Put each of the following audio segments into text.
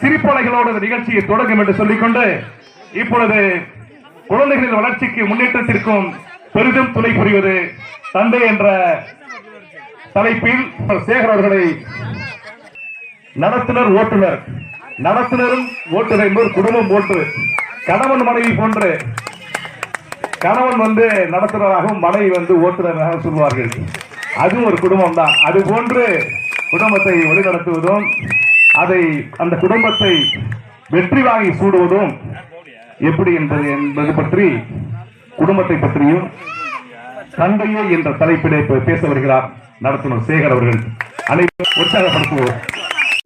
சிரிப்பலைகளோடு இந்த நிகழ்ச்சியை தொடங்கும் என்று சொல்லிக்கொண்டு இப்பொழுது குழந்தைகளின் வளர்ச்சிக்கு முன்னேற்றத்திற்கும் பெரிதும் துணை புரிவது தந்தை என்ற தலைப்பில் சேகர் அவர்களை நடத்துனர் ஓட்டுநர் நடத்துனரும் ஓட்டுநர் என்பது குடும்பம் ஓட்டு. கணவன் மனைவி போன்று கணவன் வந்து நடத்துனராகவும் மனைவி வந்து ஓட்டுநராக சொல்வார்கள். அதுவும் ஒரு குடும்பம் தான் அது போன்று குடும்பத்தை வழிநடத்துவதும் அதை அந்த குடும்பத்தை வெற்றி வாங்கி சூடுவதும் எப்படி என்பது என்பது பற்றி குடும்பத்தை பற்றியும் தந்தையே என்ற தலைப்பிலே பேச வருகிறார் நடத்துனர் சேகர் அவர்கள். அனைவரும் உற்சாகப்படுத்துவோம்.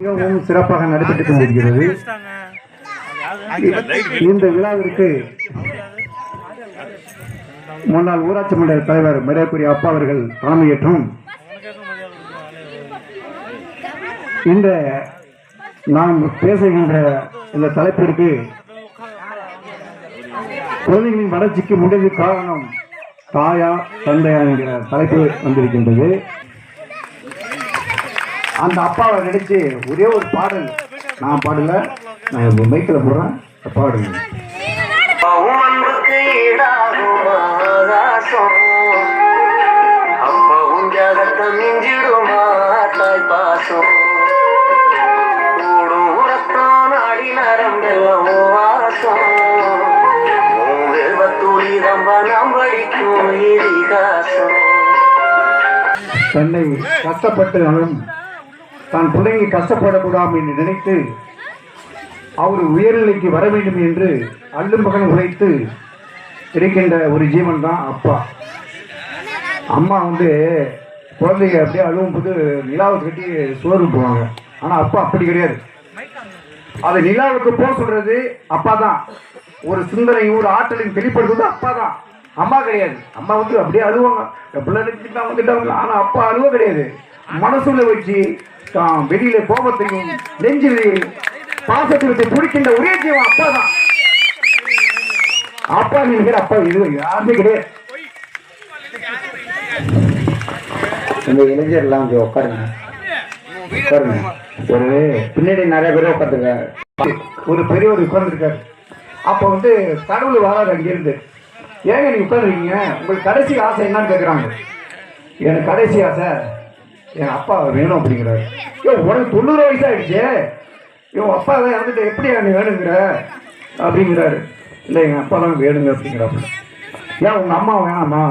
மிகவும் சிறப்பாக நடைபெற்றுக் கொண்டிருக்கிறது. இந்த விழாவிற்கு முன்னாள் ஊராட்சி மன்ற தலைவர் மரியாதைக்குரிய அப்பா அவர்கள் தலைமையேற்றும் இந்த நாம் பேசுகின்ற இந்த தலைப்பிற்கு குழந்தைகளின் வளர்ச்சிக்கு முன்னேறி காரணம் தாயா தந்தையா என்கிற தலைப்பு வந்திருக்கின்றது. அந்த அப்பாவை நினைச்சு ஒரே ஒரு பாடல் நான் பாடல. நான் மைக்கில் போடுறேன். பாடுங்க. தன்னை கஷ்டப்பட்டாலும் தான் பிள்ளைங்க கஷ்டப்படக்கூடாது என்று நினைத்து அவர் உயர்நிலைக்கு வர வேண்டும் என்று அல்லும் பகல் உழைத்து இருக்கின்ற ஒரு ஜீவன் தான் அப்பா. அம்மா வந்து குழந்தைங்க அப்படியே அழுவும் போது நிலாவை கட்டி சோறு போவாங்க ஆனால் அப்பா அப்படி கிடையாது. அது நிலாவுக்கு போக சொல்றது அப்பா தான் ஒரு சிந்தனையும் ஒரு ஆற்றலையும் வெளிப்படுத்துவது அப்பா தான் அம்மா கிடையாது. அம்மா வந்து அப்படியே அழுவாங்க. பிள்ளை நினைச்சுட்டா வந்துட்டாங்க ஆனா அப்பா அழுவ கிடையாது. மனசுல வச்சு தான் வெளியில கோபத்தையும் நெஞ்சில் பாசத்தை வச்சு பிடிக்கின்ற ஒரே ஜீவன் அப்பா தான். அப்பா நினைக்கிற அப்பா இது யாருமே கிடையாது. இந்த இளைஞர்லாம் இங்கே உட்காருங்க. உட்காருங்க. ஒரு பின்னாடி நிறைய பேர் உட்காந்துருக்காங்க ஒரு பெரியவர் உட்கார்ந்துருக்காரு. அப்போ வந்து கடவுள் வராது அங்கிருந்து ஏங்க நீங்க உட்காந்துருக்கீங்க உங்களுக்கு கடைசி ஆசை என்னன்னு கேட்குறாங்க எனக்கு கடைசி ஆசை என் அப்பா வேணும் அப்படிங்கிறாரு. ஏ உனக்கு தொண்ணூறு வயசு ஆயிடுச்சு இவன் அப்பா தான் இறந்துட்டு எப்படி நீ வேணுங்கிற? அப்படிங்கிறாரு. இல்லை எங்கள் அப்பா தான் வேணுங்க அப்படிங்கிறாப்புல. ஏன் உங்கள் அம்மா வேணாமா?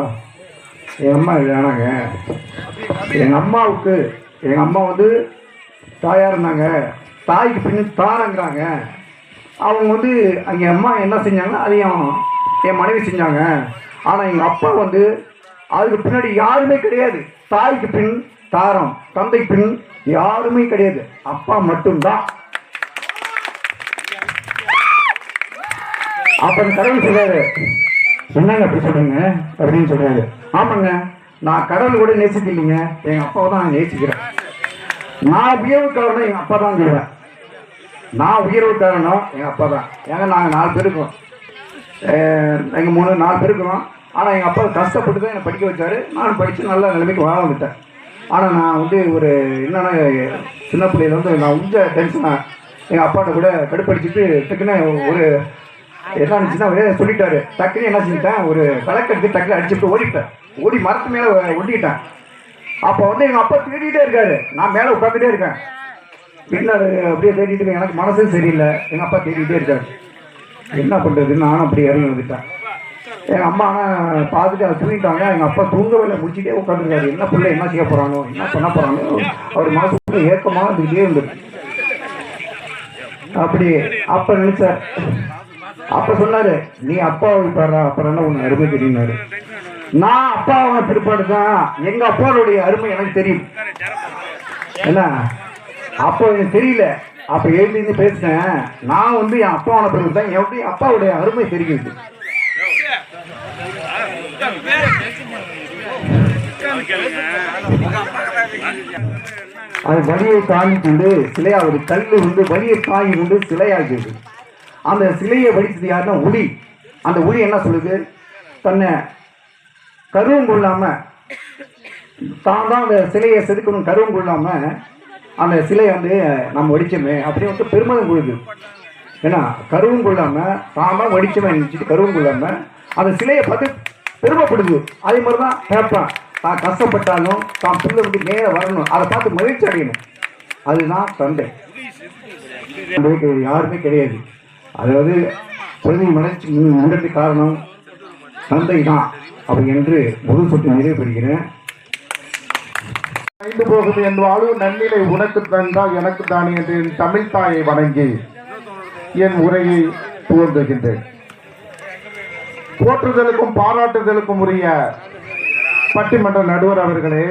எங்கள் அம்மா வேணாங்க. எங்கள் அம்மாவுக்கு எங்கள் அம்மா வந்து தாயாக இருந்தாங்க. தாய்க்கு பின்னு தாரங்கிறாங்க. அவங்க வந்து அங்கே அம்மா என்ன செஞ்சாங்கன்னா அதையும் என் மனைவி செஞ்சாங்க. ஆனால் எங்கள் அப்பா வந்து அதுக்கு பின்னாடி யாருமே கிடையாது. தாய்க்கு பின் தாரம் தந்தை பின் யாருமே கிடையாது. அப்பா மட்டும்தான். அப்ப கடவுள் சொல்றாரு என்னங்க அப்படி சொல்லுங்க அப்படின்னு சொல்றாரு. ஆமாங்க நான் கடவுள் கூட நேசிக்க இல்லைங்க. எங்க அப்பாவை தான் நான் நேசிக்கிறேன். நான் உயர்வு காரணம் எங்க அப்பா தான் சொல்றேன். நான் உயர்வு காரணம் எங்க அப்பா தான். ஏங்க நாங்கள் நாலு பேருக்கும் எங்கள் மூணு நாலு பேர் இருக்கிறோம். ஆனால் எங்கள் அப்பா கஷ்டப்பட்டு தான் என்னை படிக்க வச்சார். நான் படித்து நல்ல நிலைமைக்கு வாழ வந்துட்டேன் ஆனால் நான் வந்து ஒரு என்னென்னா சின்ன பிள்ளையிலேருந்து நான் உஞ்ச டென்ஷனாக எங்கள் அப்பாட்ட கூட கடுப்படிச்சுட்டு டக்குன்னு ஒரு என்ன இருந்துச்சுன்னா அவரே சொல்லிட்டாரு. டக்குன்னு என்ன செஞ்சுட்டேன்? ஒரு கலக்கெடுத்து டக்குனு அடிச்சுட்டு ஓடிட்டேன். ஓடி மரத்து மேலே ஒட்டிக்கிட்டேன். அப்போ வந்து எங்கள் அப்பா தேடிட்டே இருக்காரு. நான் மேலே உட்காந்துட்டே இருக்கேன். பின்னாடி அப்படியே தேடிட்டு எனக்கு மனசும் சரியில்லை. எங்கள் அப்பா தேடிட்டே இருக்காரு. என்ன பண்ணுறது நானும் அப்படி இறங்கி வந்துட்டேன். எங்கள் அம்மா ஆனால் பார்த்துட்டு அதை தூங்கிட்டாங்க. எங்கள் அப்பா தூங்கவில்லை முடிச்சுட்டே உட்காந்துருக்காரு என்ன பிள்ளை என்ன செய்ய போகிறானோ என்ன பண்ண போகிறானோ அவர் மனசுக்குள்ள ஏக்கமாக இருந்துகிட்டே இருந்தது. அப்படி அப்போ நினைச்சார் அப்போ சொன்னார் நீ அப்பாவை பாரு அப்புறம் என்ன உன்னை அருமை தெரியுனாரு நான் அப்பாவை பிற்பாடு தான். எங்கள் அப்பாவுடைய அருமை எனக்கு தெரியும். என்ன? அப்போ எனக்கு தெரியல. அப்ப எழுதி பேசினேன் நான் வந்து என் அப்பாவோட பிறகு தான். எப்படி அப்பாவுடைய அருமை தெரியுது? அது வலியை தாங்கி கொண்டு சிலையாவது கல்லு வந்து வலியை தாங்கி கொண்டு சிலையாகிறது அந்த சிலையை வடித்தது யாருன்னா உளி அந்த உளி என்ன சொல்லுது? தன்னை கருவம் கொள்ளாம தான் தான் அந்த சிலையை செதுக்கணும் கருவம் கொள்ளாம அந்த சிலையை வந்து நம்ம வடிச்சோமே அப்படின்னு வந்து பெருமிதம் கொள்ளுது ஏன்னா கருவும் கொள்ளாமல் தாமாக வடித்தவன் நினச்சிட்டு கருவும் கொள்ளாமல் அந்த சிலையை பார்த்து பெருமைப்படுது. அதே மாதிரி தான் கேட்பான். தான் கஷ்டப்பட்டாலும் தான் பிள்ளை வந்து நேராக வரணும். அதை பார்த்து மகிழ்ச்சி அடையணும். அதுதான் தந்தை. யாருமே கிடையாது. அதாவது குழந்தை மலர்ச்சி முன்னேற்ற காரணம் தந்தை தான் அப்படி என்று முதல் சொட்டு நிறைவு பெறுகிறேன் ஐந்து போகும் என் வாழ்வு நன்னிலை உனக்கு தந்தால் எனக்கு தானே என்று என் தமிழ் தாயை வணங்கி என் உரையை துவங்குகின்றேன். போற்றுதலுக்கும் பாராட்டுதலுக்கும் உரிய பட்டிமன்ற நடுவர் அவர்களே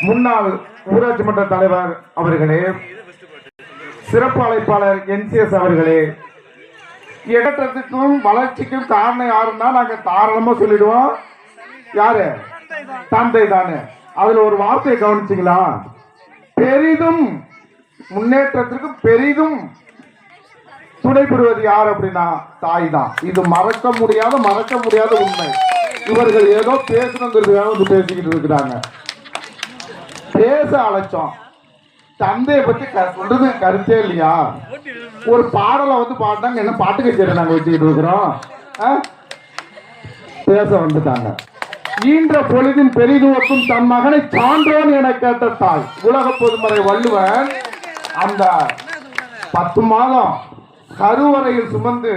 முன்னாள் ஊராட்சி மன்ற தலைவர் அவர்களே சிறப்பு அழைப்பாளர் என்சிஎஸ் அவர்களே இடத்திற்கும் வளர்ச்சிக்கும் காரணம் யாருன்னா நாங்க தாராளமா சொல்லிடுவோம். யாரு? தந்தை தானே. அதுல ஒரு வார்த்தையை கவனிச்சிங்களா? பெரிதும் முன்னேற்றத்திற்கு பெரிதும் துணை புரிவது யார் அப்படின்னா தாய் தான் இது மறக்க முடியாத மறக்க முடியாத உண்மை. இவர்கள் ஏதோ பேசணுங்கிறதுக்காக வந்து பேசிக்கிட்டு இருக்கிறாங்க. பேச அழைச்சோம். தந்தையை பத்தி க- சொல்றது கருத்தே இல்லையா? ஒரு பாடலை வந்து பாடினாங்க என்ன பாட்டு கச்சேரி நாங்க வச்சுக்கிட்டு இருக்கிறோம். ஆ? பேச வந்துட்டாங்க. ஈன்ற பொழுதின் பெரிதுவக்கும் தன் மகனை சான்றோன் என கேட்ட தாய். உலக பொதுமறை வள்ளுவன் அந்த பத்து மாதம் கருவறையில் சுமந்து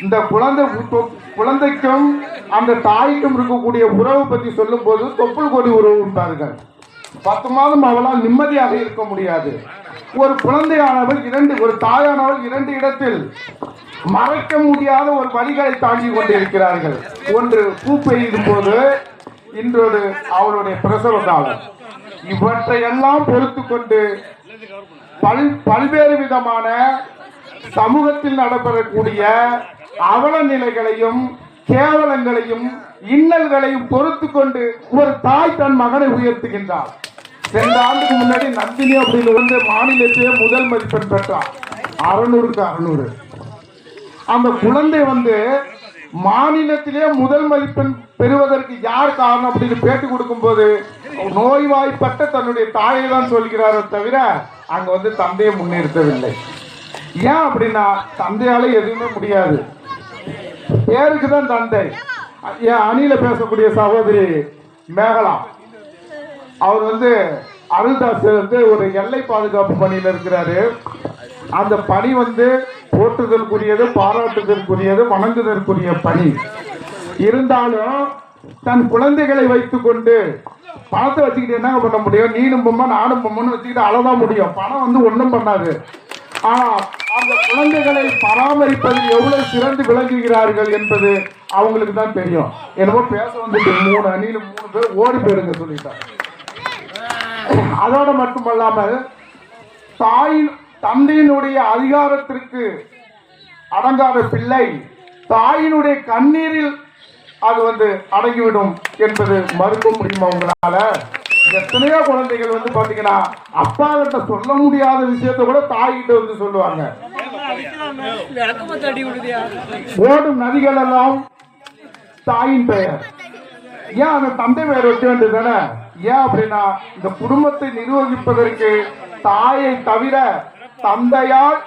இந்த குழந்தை குழந்தைக்கும் அந்த தாய்க்கும் இருக்கக்கூடிய உறவு பத்தி சொல்லும் போது தொப்புள் கொடி உறவு உண்டார்கள் பத்து மாதம் அவளால் நிம்மதியாக இருக்க முடியாது. ஒரு குழந்தையானவள் இரண்டு ஒரு தாயானவள் இரண்டு இடத்தில் மறைக்க முடியாத ஒரு வழிகளை தாங்கி கொண்டிருக்கிறார்கள். ஒன்று பூ பெய்யும் போது இன்றொரு அவளுடைய பிரசவ காலம். இவற்றையெல்லாம் பொறுத்து கொண்டு பல் பல்வேறு விதமான சமூகத்தில் நடைபெறக்கூடிய அவல நிலைகளையும் கேவலங்களையும் இன்னல்களையும் பொறுத்து கொண்டு ஒரு தாய் தன் மகனை உயர்த்துகின்றார் ரெண்டு ஆண்டுக்கு முன்னாடி நந்தினி அப்படின்னு வந்து மாநிலத்திலே முதல் மதிப்பெண் பெற்றான் அறுநூறுக்கு அறுநூறு. அந்த குழந்தை வந்து மாநிலத்திலே முதல் மதிப்பெண் பெறுவதற்கு யார் காரணம் அப்படின்னு பேட்டி கொடுக்கும்போது நோய்வாய்ப்பட்ட தன்னுடைய தாயை தான் சொல்கிறாரே தவிர அங்க வந்து தந்தையை முன்னிறுத்தவில்லை. ஏன் அப்படின்னா தந்தையால எதுவுமே முடியாது. பேருக்கு தான் தந்தை. என் அணியில பேசக்கூடிய சகோதரி மேகலா அவர் வந்து அருள்தாஸ் வந்து ஒரு எல்லை பாதுகாப்பு பணியில் இருக்கிறாரு. அந்த பணி வந்து போற்றுதற்குரியது பாராட்டுதற்குரியது வணங்குதற்குரிய பணி. இருந்தாலும் தன் குழந்தைகளை வைத்துக்கொண்டு பணத்தை வச்சுக்கிட்டு என்னங்க பண்ண முடியும்? நீனும் பொம்மை நானும் பொம்மைன்னு வச்சுக்கிட்டு அழதான் முடியும். பணம் வந்து ஒன்றும் பண்ணாது. ஆனா அந்த குழந்தைகளை பராமரிப்பது எவ்வளவு சிறந்து விளங்குகிறார்கள் என்பது அவங்களுக்கு தான் தெரியும். என்னமோ பேச வந்துட்டு மூணு அணியில் மூணு பேர் ஓடி போயிருங்க சொல்லிட்டாங்க. அதோட மட்டுமல்லாமல் தாயின் தந்தையினுடைய அதிகாரத்திற்கு அடங்காத பிள்ளை தாயினுடைய கண்ணீரில் அது வந்து அடங்கிவிடும் என்பது மறுக்க முடியுமா உங்களால. எத்தனையோ குழந்தைகள் வந்து பாத்தீங்கன்னா அப்பா கிட்ட சொல்ல முடியாத விஷயத்தை கூட தாய்கிட்ட வந்து சொல்லுவாங்க. ஓடும் நதிகள் எல்லாம் தாயின் பெயர். ஏன் அந்த தந்தை பெயர் வைக்க வேண்டியது தானே? ஏன் அப்படின்னா இந்த குடும்பத்தை நிர்வகிப்பதற்கு தாயை தவிர தந்தையால்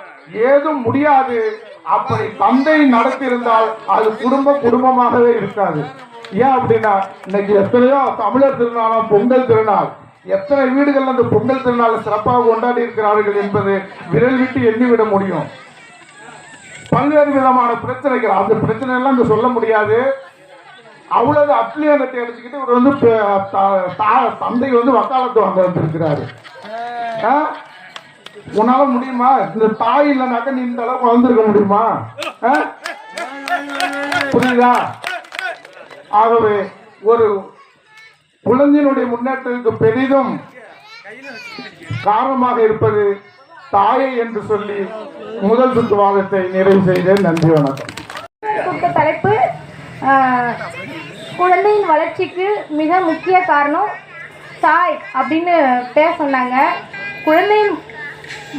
ஏதும் முடியாது. அப்படி தந்தை நடத்தியிருந்தால் அது குடும்ப குடும்பமாகவே இருக்காது. ஏன் அப்படின்னா இன்னைக்கு எத்தனையோ தமிழர் திருநாளாம் பொங்கல் திருநாள். எத்தனை வீடுகள் அந்த பொங்கல் திருநாளை சிறப்பாக கொண்டாடி இருக்கிறார்கள் என்பது விரல் விட்டு எண்ணிவிட முடியும். பல்வேறு விதமான பிரச்சனைகள். அந்த பிரச்சனை எல்லாம் இங்க சொல்ல முடியாது. அவ்வளவு அப்ளியங்கத்தை அடிச்சுக்கிட்டு இவர் வந்து தந்தை வந்து வக்காலத்து வாங்க வந்திருக்கிறாரு. ஆ? உன்னால முடியுமா? இந்த தாய் இல்லைனாக்க நீ இந்த அளவுக்கு வளர்ந்துருக்க முடியுமா? ஆ? புரியுதா? ஆகவே ஒரு குழந்தையினுடைய முன்னேற்றத்துக்கு பெரிதும் காரணமாக இருப்பது தாயை என்று சொல்லி முதல் சுற்று வாதத்தை நிறைவு செய்தேன். நன்றி வணக்கம். தலைப்பு குழந்தையின் வளர்ச்சிக்கு மிக முக்கிய காரணம் தாய் அப்படின்னு பேர் சொன்னாங்க. குழந்தையின்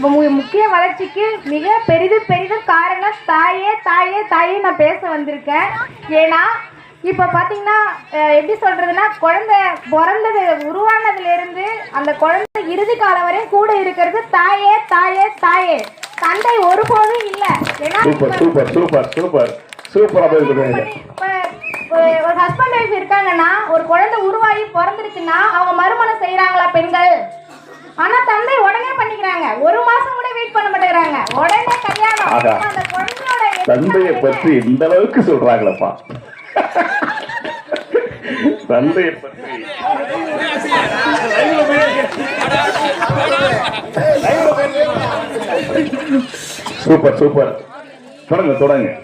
மு- முக்கிய வளர்ச்சிக்கு மிக பெரிது பெரிதும் காரணம் தாயே தாயே தாயே நான் பேச வந்திருக்கேன். ஏன்னா இப்போ பார்த்தீங்கன்னா எப்படி சொல்கிறதுனா குழந்தை பிறந்தது உருவானதுலேருந்து அந்த குழந்தை இறுதி காலம் வரையும் கூட இருக்கிறது தாயே தாயே தாயே. தந்தை ஒருபோதும் இல்லை. ஏன்னா சூப்பர் சூப்பர் சூப்பர் சூப்பர் போயிருக்குது. ஒரு- ஹஸ்பண்ட் ஒய்ஃப் இருக்காங்கன்னா ஒரு குழந்தை உருவாகி பிறந்துருச்சுன்னா அவங்க மறுமணம் செய்யறாங்களா பெண்கள்? ஆனா தந்தை உடனே பண்ணிக்கிறாங்க. ஒரு மாசம் கூட வெயிட் பண்ண மாட்டேங்கிறாங்க. உடனே கல்யாணம். அந்த குழந்தையோட தந்தையை பற்றி இந்த அளவுக்கு சொல்றாங்களப்பா. தந்தையை பற்றி. Super super. தொடங்க தொடங்க.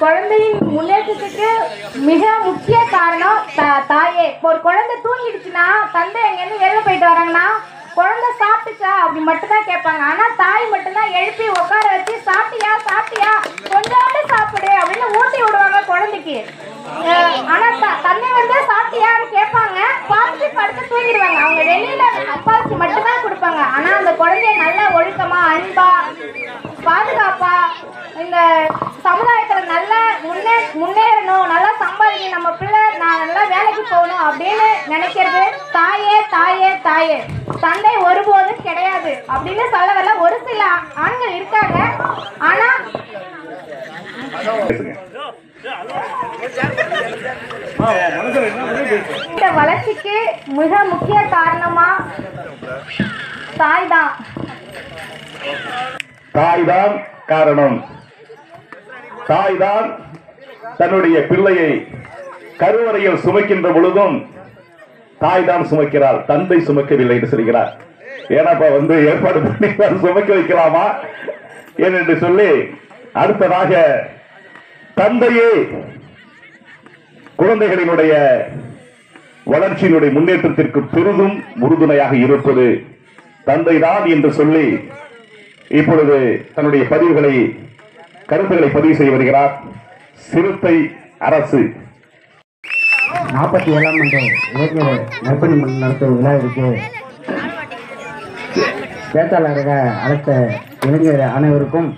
குழந்தையின் முன்னேற்றத்துக்கு மிக முக்கிய காரணம் தா- தாயே. இப்போ ஒரு குழந்தை தூங்கிடுச்சுன்னா தந்தை எங்கேருந்து வெளில போயிட்டு வராங்கன்னா குழந்தை சாப்பிட்டுச்சா அப்படி மட்டும்தான் கேட்பாங்க. ஆனா தாய் மட்டும்தான் எழுப்பி உட்கார வச்சு சாப்பிட்டியா சாப்பிட்டியா? கொஞ்சோண்டு சாப்பிடு அப்படின்னு ஊட்டி விடுவாங்க குழந்தைக்கு. ஆனால் ஆனா த- வந்து சாப்பிட்டியான்னு கேட்பாங்க. பார்த்துட்டு படுத்து தூங்கிடுவாங்க. அவங்க வெளியில அப்பாவுக்கு மட்டும்தான் கொடுப்பாங்க. ஆனா அந்த குழந்தைய நல்லா ஒழுக்கமா அன்பா பாதுகாப்பா இந்த சமுதாயத்துல நல்லா முன்னே முன்னேறணும் நல்லா இன்னைக்கு நம்ம பிள்ளை நான் நல்லா வேலைக்கு போகணும் அப்படின்னு நினைக்கிறது தாயே தாயே தாயே. தந்தை ஒருபோதும் கிடையாது அப்படின்னு சொல்ல வரல. ஒரு சில ஆண்கள் இருக்காங்க. ஆனா இந்த வளர்ச்சிக்கு மிக முக்கிய காரணமா தாய் தான் தாய்தான் காரணம். தாய்தான் தன்னுடைய பிள்ளையை கருவறையில் சுமைக்கின்ற பொழுதும் தாய் தான் சுமைக்கிறார் தந்தை சுமைக்கவில்லை என்று சொல்கிறார். ஏன்னாப்பா வந்து ஏற்பாடு பண்ணி சுமைக்க வைக்கலாமா? என்று சொல்லி அடுத்ததாக தந்தையே குழந்தைகளினுடைய வளர்ச்சியினுடைய முன்னேற்றத்திற்கு பெரிதும் உறுதுணையாக இருப்பது தந்தைதான் என்று சொல்லி இப்பொழுது தன்னுடைய பதிவுகளை கருத்துக்களை பதிவு செய்ய வருகிறார். சிறுத்தை அரசு. நாற்பத்தி ஏழாம் ஆண்டு இளைஞர் நற்பணி மன்றம் நடத்தும் விழாவிற்கு பேச்சாளராக அழைத்த இளைஞர் அனைவருக்கும்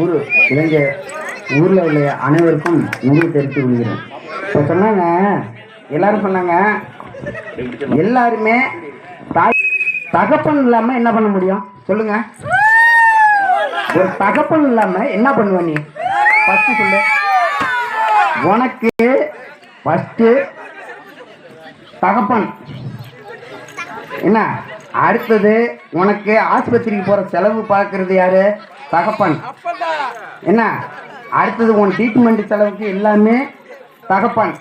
ஊர் இளைஞர் ஊரில் உள்ள அனைவருக்கும் நன்றி தெரிவித்து கொள்கிறேன். இப்போ சொன்னாங்க எல்லாரும் சொன்னாங்க எல்லாருமே தாய் தகப்பன் இல்லாமல் என்ன பண்ண முடியும்? சொல்லுங்க. ஒரு தகப்பன் இல்லாமல் என்ன பண்ணுவ நீ? ஃபஸ்ட்டு சொல்லு. உனக்கு ஃபஸ்ட்டு தகப்பன். என்ன? அடுத்தது உனக்கு ஆஸ்பத்திரிக்கு போற செலவு பார்க்கறது யாரு? தகப்பன். என்ன? அடுத்தது உன் ட்ரீட்மெண்ட் செலவுக்கு எல்லாமே தகப்பன்.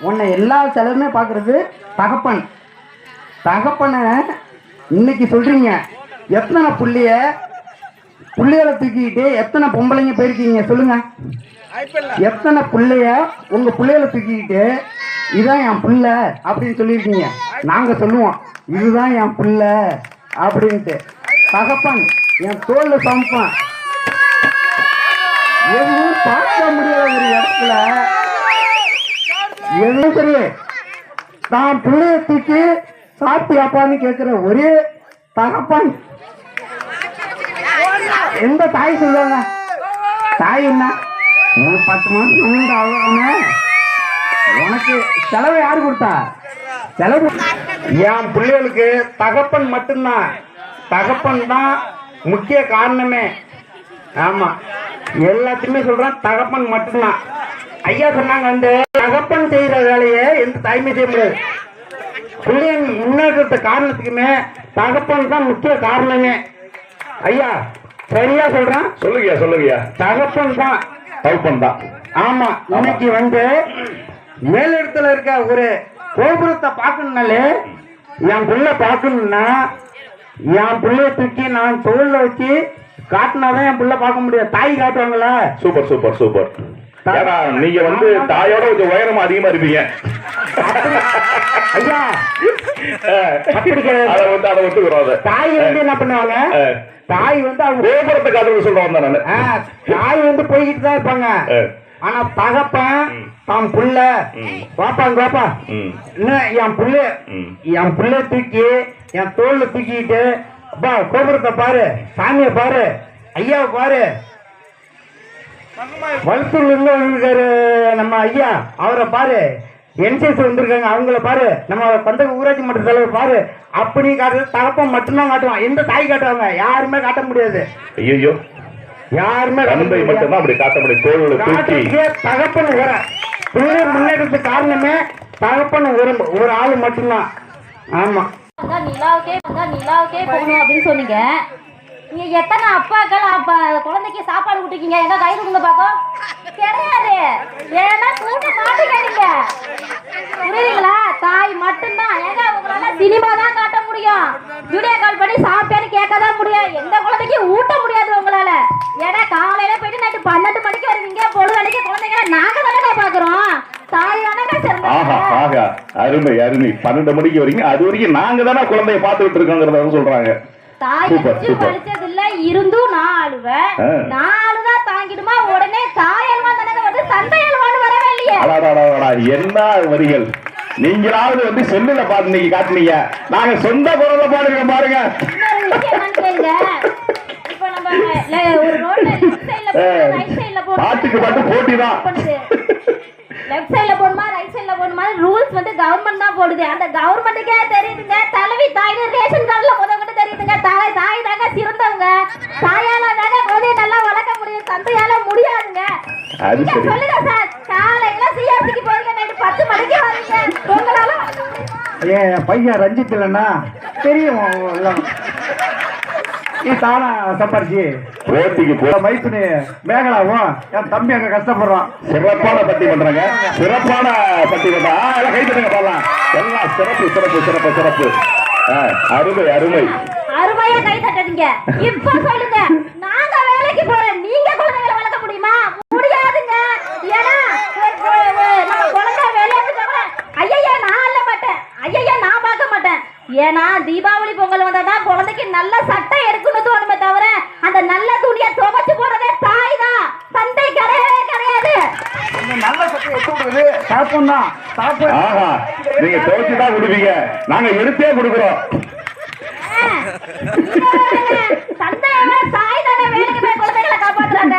உன்னை எல்லா செலவுமே பார்க்கறது தகப்பன். தகப்பனை இன்னைக்கு சொல்றீங்க எத்தனை புள்ளிய புள்ளிகளை தூக்கிக்கிட்டு எத்தனை பொம்பளைங்க போயிருக்கீங்க சொல்லுங்க. எத்தனை பிள்ளைய உங்க பிள்ளைகளை தூக்கிக்கிட்டு இதான் என் பிள்ள அப்படின்னு சொல்லியிருக்கீங்க. நாங்கள் சொல்லுவோம் இதுதான் என் பிள்ள அப்படின்ட்டு. தகப்பன் என் தோல்ல சமைப்பான். எதுவும் பார்க்க முடியாத ஒரு இடத்துல எதுவும் சரி தான் பிள்ளைய தூக்கி சாப்பிட்டியாப்பான்னு கேட்குற ஒரே தகப்பன். எந்த தாய் சொல்லுவாங்க? தாய் என்ன? ஒரு பத்து மாதம் அவ்வளோ உனக்கு செலவு யாரு கொடுத்தா? செலவு என் பிள்ளைகளுக்கு தகப்பன் மட்டும்தான். தகப்பன் தான் முக்கிய காரணமே. ஆமா. எல்லாத்தையுமே சொல்றேன் தகப்பன் மட்டும்தான். ஐயா சொன்னாங்க வந்து தகப்பன் செய்யற வேலையை எந்த தாய்மை செய்ய முடியாது. பிள்ளைங்க முன்னேற்றத்து காரணத்துக்குமே தகப்பன் தான் முக்கிய காரணமே. ஐயா சரியா சொல்றேன்? சொல்லுங்கய்யா சொல்லுங்கய்யா. தகப்பன் தான். தகப்பன் தான். ஆமா இன்னைக்கு வந்து மேலிடத்துல இருக்க ஒரு கோபுரத்தை பார்க்கணும்னாலே என் புள்ள பார்க்கணும்னா என் புள்ளைய தூக்கி நான் தோல்ல வச்சு காட்டினாதான் என் புள்ள பார்க்க முடியும். தாய் காட்டுவாங்களா? Super super super. நீங்க வந்து தாயோட கொஞ்சம் உயரம் அதிகமா இருப்பீங்க. தாய் வந்து என்ன பண்ணுவாங்க. தாய் வந்து அவங்க கோபுரத்தை காட்டுறது சொல்ல வந்தேன் நானு. ஆ, தாய் வந்து போய்கிட்டு தான் இருப்பாங்க. ஆனா தகப்பன் தான் புள்ள. பாப்பா ம். இன்னும் என் புள்ள. என் புள்ள தூக்கி என் தோல்ல தூக்கிட்டு அப்பா கோபுரத்தை பாரு சாமியை பாரு ஐயாவை பாரு. வளத்தூர்ல இருந்து வந்திருக்காரு நம்ம ஐயா. அவரை பாரு. என்சிஎஸ் வந்திருக்காங்க அவங்கள பாரு. நம்ம சொந்த ஊராட்சி மன்ற தலைவர் பாரு. அப்படி காட்டுறது தகப்பன் மட்டும்தான் காட்டுவான். எந்த தாய் காட்டுவாங்க? யாருமே காட்ட முடியாது. ஐயோ யாருமே முடியாது. மட்டும்தான் அப்படி முடியும் தோள்களை தூக்கி. தகப்பன் வர பிள்ளை முன்னேற்றத்துக்கு காரணமே தகப்பன் ஒரு ஒரு ஆள் மட்டும்தான். ஆமா. நிலாவுக்கே நிலாவுக்கே போகணும் அப்படின்னு சொன்னீங்க. நீங்க எத்தனை அப்பாக்கள் அப்பா குழந்தைக்கு சாப்பாடு விட்டுருக்கீங்க எங்க கை கொடுங்க பாக்கோம் கிடையாது. ஏன்னா கூட்ட மாட்டீங்க நீங்க புரியுதுங்களா? தாய் மட்டும்தான். ஏங்க உங்களால சினிமா தான் காட்ட முடியும். வீடியோ கால் பண்ணி சாப்பிட்டேன்னு கேட்க தான் முடியும். எந்த குழந்தைக்கு ஊட்ட முடியாது பன்னெண்டு மணிக்கு வருவீங்க பொழுதனைக்கு குழந்தைங்களை நாங்க தானே பாக்குறோம் அருமை அருமை. பன்னெண்டு மணிக்கு வரீங்க அது வரைக்கும் நாங்க தானே குழந்தைய பார்த்துக்கிட்டு இருக்கோங்கிறத சொல்றாங்க. இல்ல இருந்தும் நான் அழுவேன். நாலு தான் தாங்கிடுமா உடனே தாய் அல்வா தானே வந்து தந்தை அல்வான்னு வரவே இல்லையே. அடாடாடாடா, என்ன வரிகள்? நீங்களாவது வந்து செல்லுல பாத்து நீங்க காட்டுனீங்க. நாங்க சொந்த குரல்ல பாடுங்க பாருங்க. பாட்டுக்கு பாட்டு போட்டிதான். லெஃப்ட் சைடுல போகணுமா ரைட் சைடுல போகணுமா ரூல்ஸ் வந்து கவர்மெண்ட் தான் போடுது. அந்த கவர்மெண்ட்டுக்கே தெரியுதுங்க. தலைவி தாய்னு ரேஷன் கார்டுல முதல்ல தெரியுதுங்க. தாய் தாய் தாங்க சிறந்தவங்க. தாயால தாங்க குழந்தைய நல்லா வளர்க்க முடியும். தந்தையால முடியாதுங்க. சொல்லுங்க சார். காலையில சிஆர்சிக்கு போறீங்க நைட்டு பத்து மணிக்கு வரீங்க உங்களால? என் பையன் ரஞ்சித் இல்லைன்னா தெரியும் தானா சம்பாரிச்சு? மைத்துனி மேகலாவும் என் தம்பி அங்க கஷ்டப்படுறான். சிறப்பான பட்டி பண்றாங்க. சிறப்பான பட்டி பண்றா. எல்லாம் கை தட்டுங்க பாடலாம். எல்லாம் சிறப்பு சிறப்பு சிறப்பு சிறப்பு. அருமை அருமை. அருமையா கை தட்டாதீங்க. இப்ப சொல்லுங்க நாங்க வேலைக்கு போறோம் நீங்க குழந்தைகளை வளர்க்க முடியுமா? முடியாதுங்க. ஏன்னா நம்ம குழந்தை வேலைக்கு ஐயா நான் அல்ல மாட்டேன். ஐயா நான் பார்க்க மாட்டேன். ஏன்னா தீபாவளி பொங்கல் வந்தாதான் குழந்தைக்கு நல்ல சட்டை எடுக்கணும். தோணுமே தவிர அந்த நல்ல துணியை துவைச்சு போடுறதே தாய் தான் தந்தை கிடையவே கிடையாது. நல்ல சட்டை எடுத்து விடுறது தாப்பம் தான் தாப்பம் ஆஹா நீங்க துவைச்சு தான் கொடுப்பீங்க. நாங்க எடுத்தே கொடுக்குறோம். தந்தையை விட தாய் தானே வேலைக்கு போய் குழந்தைகளை காப்பாத்துறாங்க.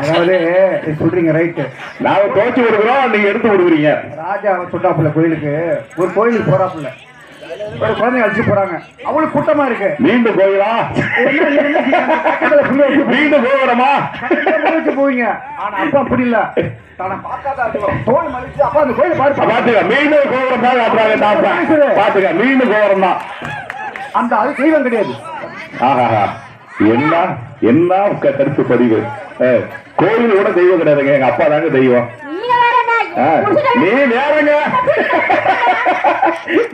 அதாவது நீ சொல்றீங்க ரைட்டு. நாங்க துவைச்சு கொடுக்குறோம் நீங்க எடுத்து கொடுக்குறீங்க. ராஜா சொன்னாப்புல கோயிலுக்கு. ஒரு கோயிலுக்கு போறாப்புல. ஒரு குழந்தைங்க அழைச்சு போறாங்க. அவளுக்கு கூட்டமா இருக்கு. மீண்டும் வச்சு மீண்டும் வச்சு போவீங்க. ஆனா அப்பா அப்படி இல்ல. மீண்டும் கோபுரம் தான் பாத்துக்க. மீண்டும் கோபுரம் தான் அந்த அது தெய்வம் கிடையாது. ஆஹா என்ன என்ன க- கருத்து பதிவு? கோயில் கூட தெய்வம் கிடையாதுங்க. எங்க அப்பா தாங்க தெய்வம். நீ வேறங்க.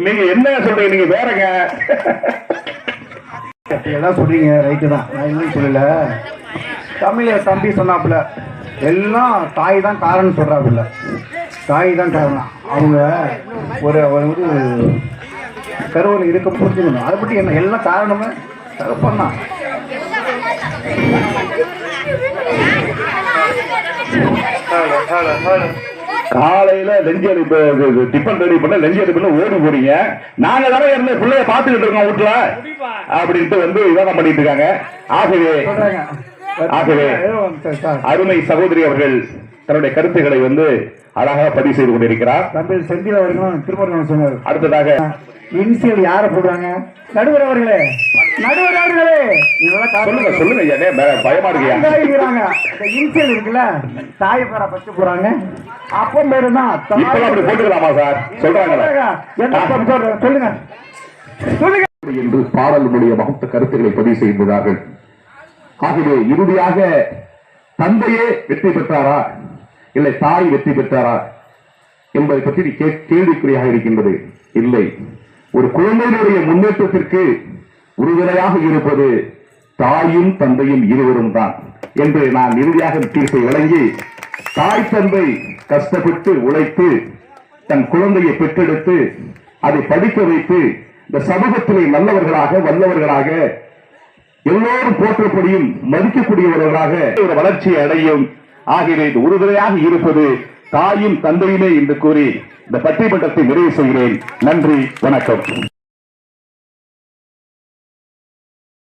நீங்க என்ன சொல்றீங்க? நீங்க வேறங்க. எல்லாம் சொல்றீங்க ரைட்டு தான். நான் இல்லைன்னு சொல்லல. தமிழ தம்பி சொன்னாப்புல எல்லாம் தாய் தான் காரணம் சொல்றாப்புல. தாய் தான் காரணம். அவங்க ஒரு ஒரு வந்து கருவில் இருக்க புரிஞ்சுக்கணும். அதை பற்றி என்ன எல்லாம் காரணமே தகப்பன் தான். காலையில லெஞ்சி அடிப்பு டிஃபன் ரெடி பண்ண லெஞ்சி அடிப்புல ஓடி போறீங்க. நாங்க தானே இருந்து பிள்ளைய பாத்துக்கிட்டு இருக்கோம் வீட்டுல. அப்படின்ட்டு வந்து இதான் பண்ணிட்டு இருக்காங்க. ஆகவே ஆகவே அருமை சகோதரி அவர்கள் தன்னுடைய கருத்துக்களை வந்து அழகாக பதிவு செய்து கொண்டிருக்கிறார். தம்பி செந்தில் அவர்களும் திருமணம் சொன்னார். அடுத்ததாக இனிஷியல் யாரை போடுறாங்க? நடுவர் அவர்களே நடுவர் அவர்களே. சொல்லுங்க சொல்லுங்க ஐயா பயமா இருக்கிறாங்க. இனிஷியல் இருக்குல்ல தாய் பேரை ஃபர்ஸ்ட் போறாங்க அப்பம் பேரு தான் இப்பெல்லாம் அப்படி போட்டுக்கலாமா சார்? சொல்றேன் சொல்லுங்க சொல்லுங்க. என்று பாடல் மூலியமாக கருத்துக்களை பதிவு செய்கிறார்கள் ஆகவே இறுதியாக தந்தையே வெற்றி பெற்றாரா? இல்லை தாய் வெற்றி பெற்றாரா என்பதை பற்றி கே- கேள்விக்குறியாக இருக்கின்றது. இல்லை. ஒரு குழந்தையினுடைய முன்னேற்றத்திற்கு உறுதுணையாக இருப்பது தாயும் தந்தையும் இருவரும் தான் என்று நான் இறுதியாக தீர்ப்பை வழங்கி தாய் தந்தை கஷ்டப்பட்டு உழைத்து தன் குழந்தையை பெற்றெடுத்து அதை படிக்க வைத்து இந்த சமூகத்திலே நல்லவர்களாக வல்லவர்களாக எல்லோரும் போற்றப்படியும் மதிக்கக்கூடியவர்களாக ஒரு வளர்ச்சியை அடையும் ஆகியவை உறுதுணையாக இருப்பது தாயும் தந்தையுமே என்று கூறி இந்த பட்டிமன்றத்தை நிறைவு செய்கிறேன். நன்றி வணக்கம்.